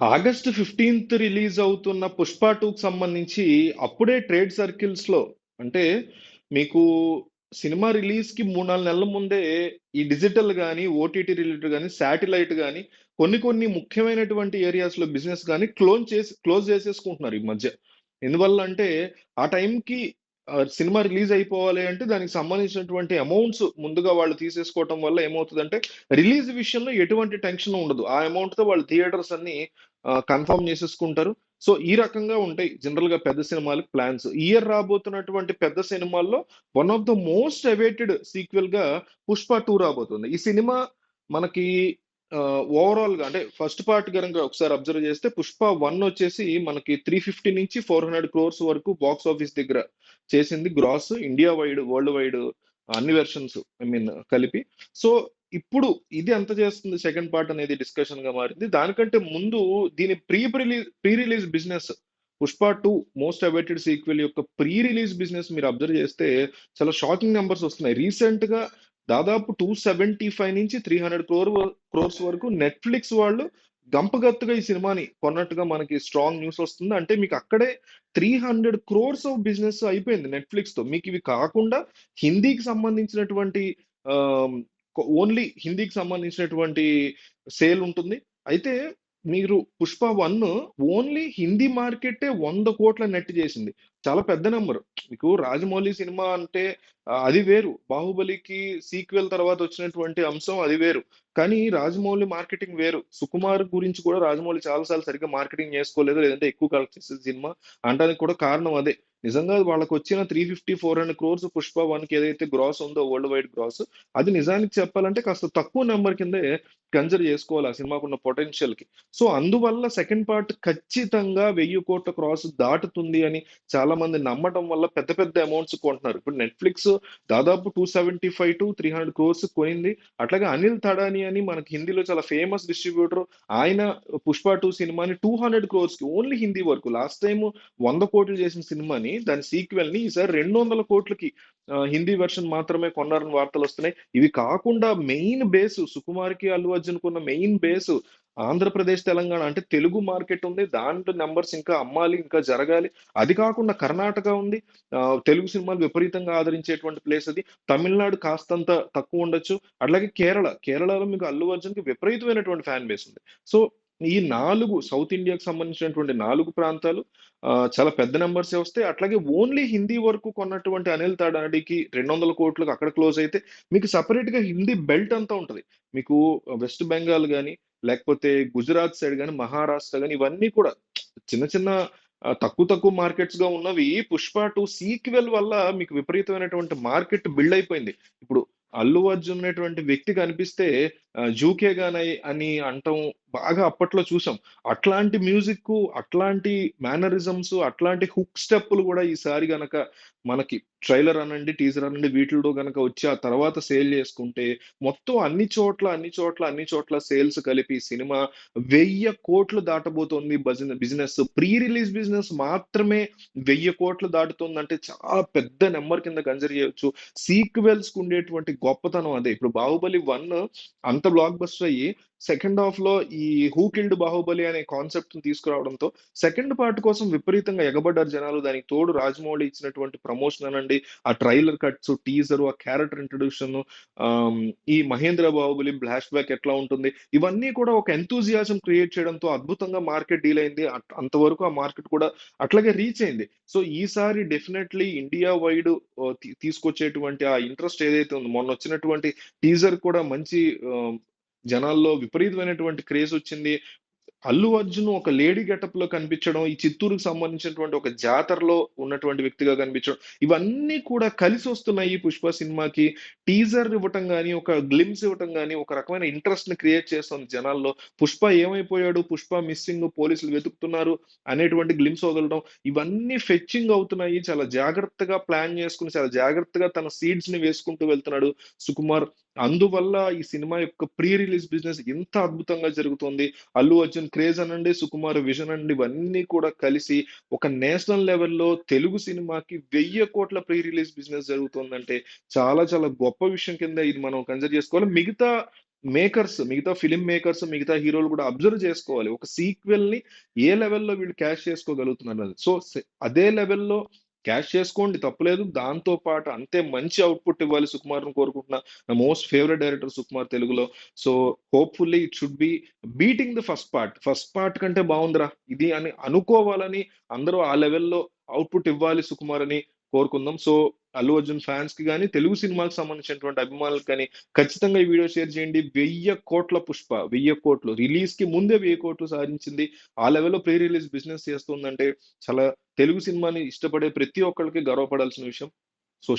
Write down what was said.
August fifteenth release అవుతున్న పుష్ప టూకి సంబంధించి అప్పుడే ట్రేడ్ సర్కిల్స్లో అంటే మీకు సినిమా రిలీజ్కి మూడు నాలుగు నెలల ముందే ఈ డిజిటల్ కానీ ఓటీటీ రిలేటెడ్ కానీ శాటిలైట్ కానీ కొన్ని కొన్ని ముఖ్యమైనటువంటి ఏరియాస్లో బిజినెస్ కానీ క్లోజ్ చేసి క్లోజ్ చేసేసుకుంటున్నారు ఈ మధ్య. ఎందువల్ల అంటే ఆ టైంకి సినిమా రిలీజ్ అయిపోవాలి అంటే దానికి సంబంధించినటువంటి అమౌంట్స్ ముందుగా వాళ్ళు తీసేసుకోవటం వల్ల ఏమవుతుందంటే రిలీజ్ విషయంలో ఎటువంటి టెన్షన్ ఉండదు. ఆ అమౌంట్తో వాళ్ళు థియేటర్స్ అన్ని కన్ఫర్మ్ చేసేసుకుంటారు. సో ఈ రకంగా ఉంటాయి జనరల్గా పెద్ద సినిమాలకు ప్లాన్స్. ఇయర్ రాబోతున్నటువంటి పెద్ద సినిమాల్లో one of the most awaited సీక్వెల్గా Pushpa two రాబోతుంది. ఈ సినిమా మనకి ఓవరాల్గా అంటే ఫస్ట్ పార్ట్ కనుక ఒకసారి అబ్జర్వ్ చేస్తే పుష్ప వన్ వచ్చేసి మనకి త్రీ ఫిఫ్టీ నుంచి ఫోర్ హండ్రెడ్ క్రోర్స్ వరకు బాక్స్ ఆఫీస్ దగ్గర చేసింది gross India wide world wide అన్ని వెర్షన్స్ ఐ మీన్ కలిపి. సో ఇప్పుడు ఇది ఎంత చేస్తుంది? సెకండ్ పార్ట్ అనేది డిస్కషన్గా మారింది. దానికంటే ముందు దీని pre release pre release business Pushpa two most awaited sequel యొక్క ప్రీ రిలీజ్ బిజినెస్ మీరు అబ్జర్వ్ చేస్తే చాలా షాకింగ్ నెంబర్స్ వస్తున్నాయి. రీసెంట్గా దాదాపు టూ సెవెంటీ ఫైవ్ నుంచి త్రీ హండ్రెడ్ క్రోర్ క్రోర్స్ వరకు నెట్ఫ్లిక్స్ వాళ్ళు గంపగత్తుగా ఈ సినిమాని కొన్నట్టుగా మనకి స్ట్రాంగ్ న్యూస్ వస్తుంది. అంటే మీకు అక్కడే three hundred crores of business అయిపోయింది నెట్ఫ్లిక్స్తో మీకు ఇవి కాకుండా హిందీకి సంబంధించినటువంటి ఓన్లీ హిందీకి సంబంధించినటువంటి సేల్ ఉంటుంది. అయితే మీరు పుష్ప వన్ ఓన్లీ హిందీ మార్కెటే వంద కోట్ల నెట్ చేసింది. చాలా పెద్ద నెంబర్ మీకు రాజమౌళి సినిమా అంటే అది వేరు. బాహుబలికి సీక్వెల్ తర్వాత వచ్చినటువంటి అంశం అది వేరు. కానీ రాజమౌళి మార్కెటింగ్ వేరు. సుకుమార్ గురించి కూడా రాజమౌళి చాలాసార్లు సరిగ్గా మార్కెటింగ్ చేసుకోలేదు లేదంటే ఎక్కువ కలెక్ట్ చేసే సినిమా. అంటానికి కూడా కారణం అదే. నిజంగా వాళ్ళకి వచ్చిన three fifty four hundred crores Pushpa వన్కి ఏదైతే గ్రాస్ ఉందో వరల్డ్ వైడ్ గ్రాస్ అది నిజానికి చెప్పాలంటే కాస్త తక్కువ నెంబర్ కిందే కన్సిడర్ చేసుకోవాలి ఆ సినిమాకున్న పొటెన్షియల్కి. సో అందువల్ల సెకండ్ పార్ట్ ఖచ్చితంగా వెయ్యి కోట్ల క్రాస్ దాటుతుంది అని చాలా చాలా మంది నమ్మటం వల్ల పెద్ద పెద్ద అమౌంట్స్ కొంటున్నారు. ఇప్పుడు నెట్ఫ్లిక్స్ దాదాపు two seventy five to three hundred crores కొనింది. అట్లాగే అనిల్ తడాని అని మనకి హిందీలో చాలా ఫేమస్ డిస్ట్రిబ్యూటర్ ఆయన పుష్ప టూ సినిమాని టూ హండ్రెడ్ క్రోర్స్కి ఓన్లీ హిందీ వరకు. లాస్ట్ టైం వంద కోట్లు చేసిన సినిమాని దాని సీక్వెల్ని ఈసారి రెండు వందల కోట్లకి హిందీ వెర్షన్ మాత్రమే కొన్నారని వార్తలు వస్తున్నాయి. ఇవి కాకుండా మెయిన్ బేస్ సుకుమార్కి అల్లు అర్జున్ కున్న మెయిన్ బేస్ ఆంధ్రప్రదేశ్ తెలంగాణ అంటే తెలుగు మార్కెట్ ఉంది. దాంట్లో నెంబర్స్ ఇంకా అమ్మాలి ఇంకా జరగాలి. అది కాకుండా కర్ణాటక ఉంది. తెలుగు సినిమాలు విపరీతంగా ఆదరించేటువంటి ప్లేస్ అది. తమిళనాడు కాస్తంత తక్కువ ఉండొచ్చు. అట్లాగే కేరళ. కేరళలో మీకు అల్లు అర్జున్కి విపరీతమైనటువంటి ఫ్యాన్ బేస్ ఉంది. సో ఈ నాలుగు సౌత్ ఇండియాకి సంబంధించినటువంటి నాలుగు ప్రాంతాలు చాలా పెద్ద నెంబర్స్ వస్తాయి. అట్లాగే ఓన్లీ హిందీ వరకు కొన్నటువంటి అనిల్ తాడాడికి రెండు వందల కోట్లకు అక్కడ క్లోజ్ అయితే మీకు సపరేట్గా హిందీ బెల్ట్ అంతా ఉంటుంది. మీకు వెస్ట్ బెంగాల్ కానీ లేకపోతే గుజరాత్ సైడ్ కానీ మహారాష్ట్ర కానీ ఇవన్నీ కూడా చిన్న చిన్న తక్కువ తక్కువ మార్కెట్స్గా ఉన్నవి పుష్ప టూ సీక్వెల్ వల్ల మీకు విపరీతమైనటువంటి మార్కెట్ బిల్డ్ అయిపోయింది. ఇప్పుడు అల్లు అర్జున్ అనేటువంటి వ్యక్తి కనిపిస్తే జూకే గానై అని అంటాం బాగా అప్పట్లో చూసాం. అట్లాంటి మ్యూజిక్ అట్లాంటి మేనరిజమ్స్ అట్లాంటి హుక్ స్టెప్పులు కూడా ఈసారి గనక మనకి ట్రైలర్ అనండి టీజర్ అనండి వీటిలో గనక వచ్చి ఆ తర్వాత సేల్ చేసుకుంటే మొత్తం అన్ని చోట్ల అన్ని చోట్ల అన్ని చోట్ల సేల్స్ కలిపి సినిమా వెయ్యి కోట్లు దాటబోతోంది బిజినెస్. ప్రీ రిలీజ్ బిజినెస్ మాత్రమే వెయ్యి కోట్లు దాటుతుందంటే చాలా పెద్ద నెంబర్ కింద కన్సిడర్ చేయొచ్చు. సీక్వెల్స్కు ఉండేటువంటి గొప్పతనం అదే. ఇప్పుడు బాహుబలి వన్ అంత బ్లాక్ బస్టర్ అయ్యి సెకండ్ హాఫ్లో ఈ హూ కిల్డ్ బాహుబలి అనే కాన్సెప్ట్ తీసుకురావడంతో సెకండ్ పార్ట్ కోసం విపరీతంగా ఎగబడ్డారు జనాలు. దానికి తోడు రాజమౌళి ఇచ్చినటువంటి ప్రమోషన్ అనండి ఆ ట్రైలర్ కట్స్ టీజర్ ఆ క్యారెక్టర్ ఇంట్రొడక్షన్ ఈ మహేంద్ర బాహుబలి బ్లాష్ బ్యాక్ ఎట్లా ఉంటుంది? ఇవన్నీ కూడా ఒక ఎంతూజియాజం క్రియేట్ చేయడంతో అద్భుతంగా మార్కెట్ డీల్ అయింది. అంతవరకు ఆ మార్కెట్ కూడా అట్లాగే రీచ్ అయింది. సో ఈసారి డెఫినెట్లీ ఇండియా వైడ్ తీసుకొచ్చేటువంటి ఆ ఇంట్రెస్ట్ ఏదైతే ఉందో మొన్న వచ్చినటువంటి టీజర్ కూడా మంచి జనాల్లో విపరీతమైనటువంటి క్రేజ్ వచ్చింది. అల్లు అర్జున్ ఒక లేడీ గెటప్లో కనిపించడం ఈ చిత్తూరుకు సంబంధించినటువంటి ఒక జాతరలో ఉన్నటువంటి వ్యక్తిగా కనిపించడం ఇవన్నీ కూడా కలిసి వస్తున్నాయి పుష్ప సినిమాకి. టీజర్ ఇవ్వటం కానీ ఒక గ్లిమ్స్ ఇవ్వటం కానీ ఒక రకమైన ఇంట్రెస్ట్ని క్రియేట్ చేస్తుంది జనాల్లో. పుష్ప ఏమైపోయాడు? పుష్ప మిస్సింగ్ పోలీసులు వెతుకుతున్నారు అనేటువంటి గ్లిమ్స్ వదలడం ఇవన్నీ ఫెచ్చింగ్ అవుతున్నాయి. చాలా జాగ్రత్తగా ప్లాన్ చేసుకుని చాలా జాగ్రత్తగా తన సీడ్స్ని వేసుకుంటూ వెళ్తున్నాడు సుకుమార్. అందువల్ల ఈ సినిమా యొక్క ప్రీ రిలీజ్ బిజినెస్ ఎంత అద్భుతంగా జరుగుతుంది. అల్లు అర్జున్ క్రేజ్ అనండి సుకుమార్ విజన్ అండి ఇవన్నీ కూడా కలిసి ఒక నేషనల్ లెవెల్లో తెలుగు సినిమాకి వెయ్యి కోట్ల ప్రీ రిలీజ్ బిజినెస్ జరుగుతుందంటే చాలా చాలా గొప్ప విషయం కింద ఇది మనం కన్సిడర్ చేసుకోవాలి. మిగతా మేకర్స్ మిగతా ఫిలిం మేకర్స్ మిగతా హీరోలు కూడా అబ్జర్వ్ చేసుకోవాలి. ఒక సీక్వెల్ని ఏ లెవెల్లో వీళ్ళు క్యాష్ చేసుకోగలుగుతున్నారు సో అదే లెవెల్లో క్యాష్ చేసుకోండి తప్పలేదు. దాంతో పాటు అంతే మంచి అవుట్పుట్ ఇవ్వాలి సుకుమార్ను కోరుకుంటున్నా. నా మోస్ట్ ఫేవరెట్ డైరెక్టర్ సుకుమార్ తెలుగులో. So hopefully it should be beating the first part first part కంటే బాగుందిరా. ఇది అని అనుకోవాలని అందరూ ఆ లెవెల్లో అవుట్పుట్ ఇవ్వాలి సుకుమార్ అని కోరుకుందాం. సో అల్లు అర్జున్ ఫ్యాన్స్కి కానీ తెలుగు సినిమాలకు సంబంధించినటువంటి అభిమానులకు కానీ ఖచ్చితంగా ఈ వీడియో షేర్ చేయండి. వెయ్యి కోట్ల పుష్ప వెయ్యి కోట్లు. రిలీజ్కి ముందే వెయ్యి కోట్లు సాధించింది. ఆ లెవెల్లో ప్రీ రిలీజ్ బిజినెస్ చేస్తుందంటే చాలా తెలుగు సినిమాని ఇష్టపడే ప్రతి ఒక్కరికి గర్వపడాల్సిన విషయం. సో